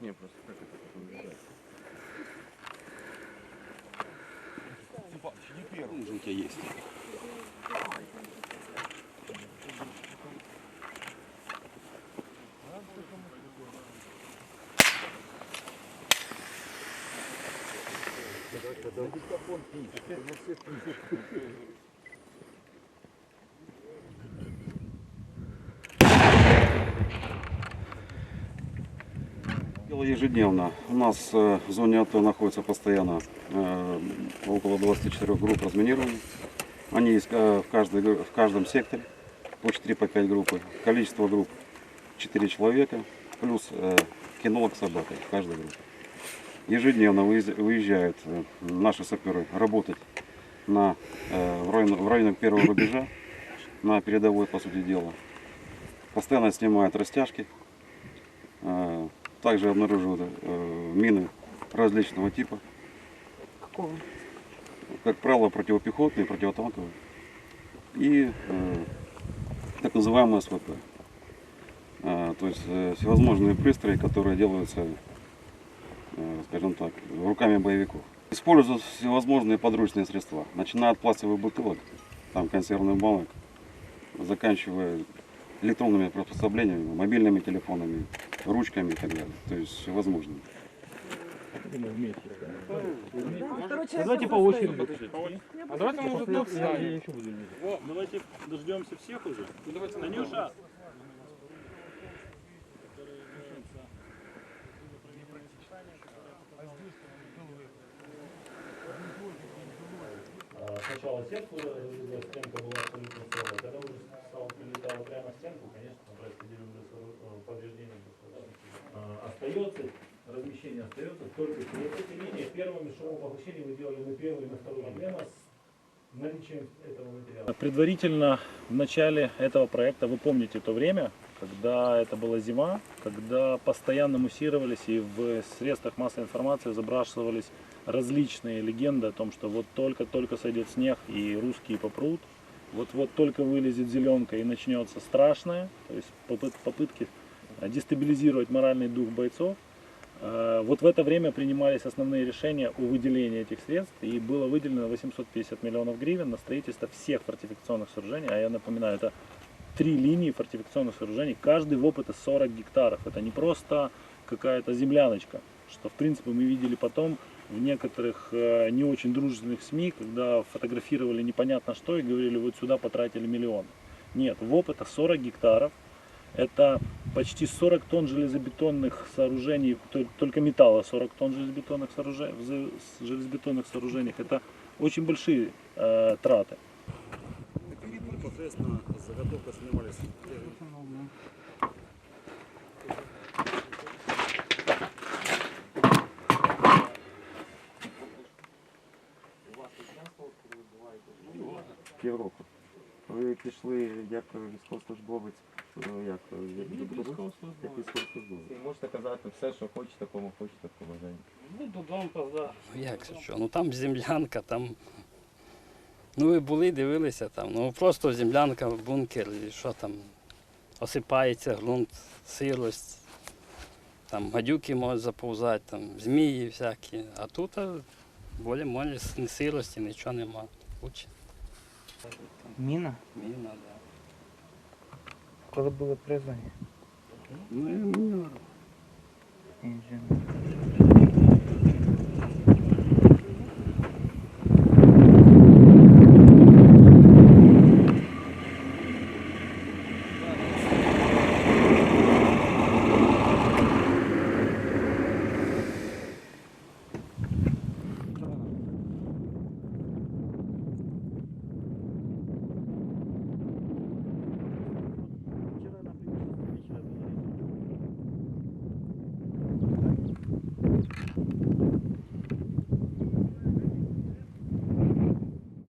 Не, просто как это потом лежать. Уже у тебя есть. Дело ежедневно. У нас э, в зоне АТО находится постоянно э, около 24 групп разминирования. Они есть э, в, каждой, в каждом секторе, по 4 по 5 группы. Количество групп 4 человека, плюс кинолог с собакой в каждой группе. Ежедневно выезжают наши саперы работать на, в, район- в районах первого рубежа, на передовой, по сути дела. Постоянно снимают растяжки, также обнаруживают э, мины различного типа. Какого? Как правило, противопехотные, противотанковые. И э, так называемые СВП. А, то есть э, всевозможные пристрои, которые делаются, э, скажем так, руками боевиков. Используют всевозможные подручные средства, начиная от пластиковых бутылок, там консервных банок, заканчивая электронными приспособлениями, мобильными телефонами, ручками и так далее. То есть всевозможными. Давайте по очереди. А давайте может тут встанем. О, давайте дождемся всех уже. Ну, давайте Танюша, Сначала сетку разрезать, стенка была абсолютно целая. Когда уже стал прилетала прямо в стенку, конечно, там происходили уже э, повреждения. Остается, размещение остается только через эти линии. Первыми шумопоглощение вы делали на первую и на вторую проблема с наличием этого материала. Предварительно в начале этого проекта, вы помните то время, когда это была зима, когда постоянно муссировались и в средствах массовой информации забрасывались различные легенды о том, что вот только-только сойдет снег и русские попрут, вот-вот только вылезет зеленка и начнется страшное, то есть попыт- попытки дестабилизировать моральный дух бойцов. Э, Вот в это время принимались основные решения о выделении этих средств, и было выделено 850 миллионов гривен на строительство всех фортификационных сооружений, а я напоминаю, это три линии фортификационных сооружений, каждый в опыта 40 гектаров. Это не просто какая-то земляночка, что в принципе мы видели потом в некоторых э, не очень дружественных СМИ, когда фотографировали непонятно что и говорили, вот сюда потратили миллион. Нет, в опыта 40 гектаров, это почти 40 тонн железобетонных сооружений, то- только металла 40 тонн железобетонных сооружений, в за- с- железобетонных сооружениях. Это очень большие э, траты. Непосредственно заготовка снимались. Півроку. Ви пішли як військовослужбовець, ну, як, як, як військовослужбовець. І можете казати все, що хочете, кому хочете, побажання. Ну, додому поздав. Ну як це що? Ну там землянка, там. Ну ви були, дивилися там. Ну просто землянка, бункер, і що там. Осипається ґрунт, сирость. Там гадюки можуть заповзати, там змії всякі. А тут а, болі молі сирості, нічого нема. Лучше. Міна? Міна, да. Коли були призвані? Ну, я не.